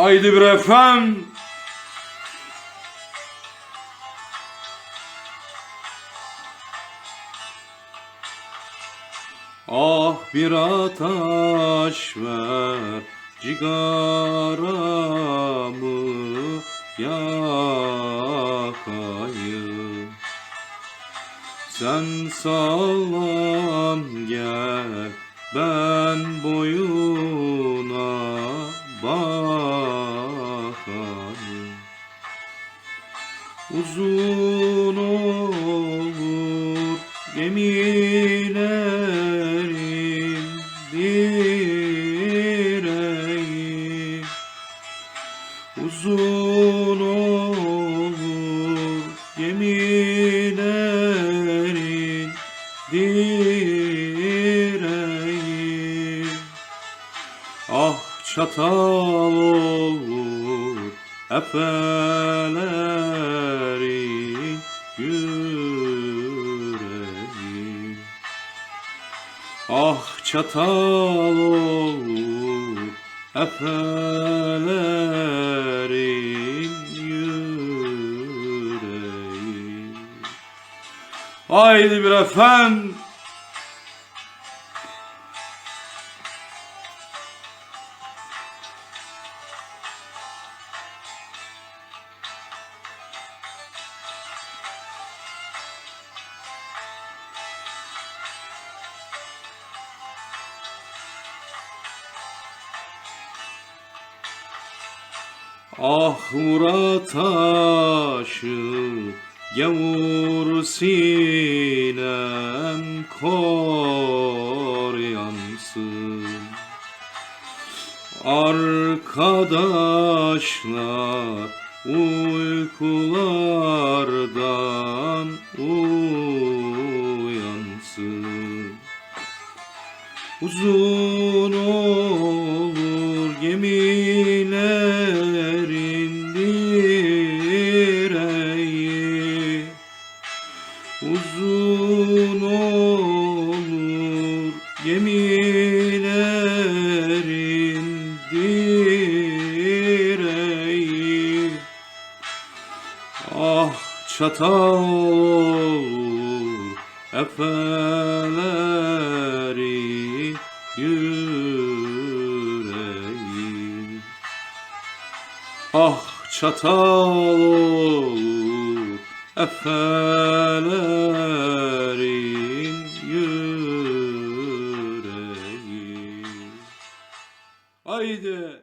Haydi bir efem. Ah bir ataş ver cigaramı yakayım Sen sağlam gel ben boyuna Uzun olur gemilerin direği. Uzun olur gemilerin direği. Ah çatal olur efelerin yüreği Ah çatal olur efelerin yüreği Haydi bir efendim Ah Murat aşık Gavur sinem kor yansın. Arkadaşlar uykulardan uyansın. Uzun Uzun olur gemilerin direği. Ah çatal olur efelerin yüreği. Ah çatal olur efelerin Haydi